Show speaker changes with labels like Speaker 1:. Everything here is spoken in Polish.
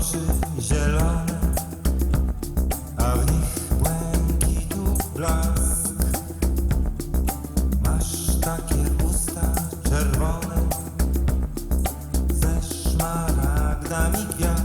Speaker 1: oczy zielone, a w nich błękitów blask. Masz takie usta czerwone ze szmaragdami gwiazd.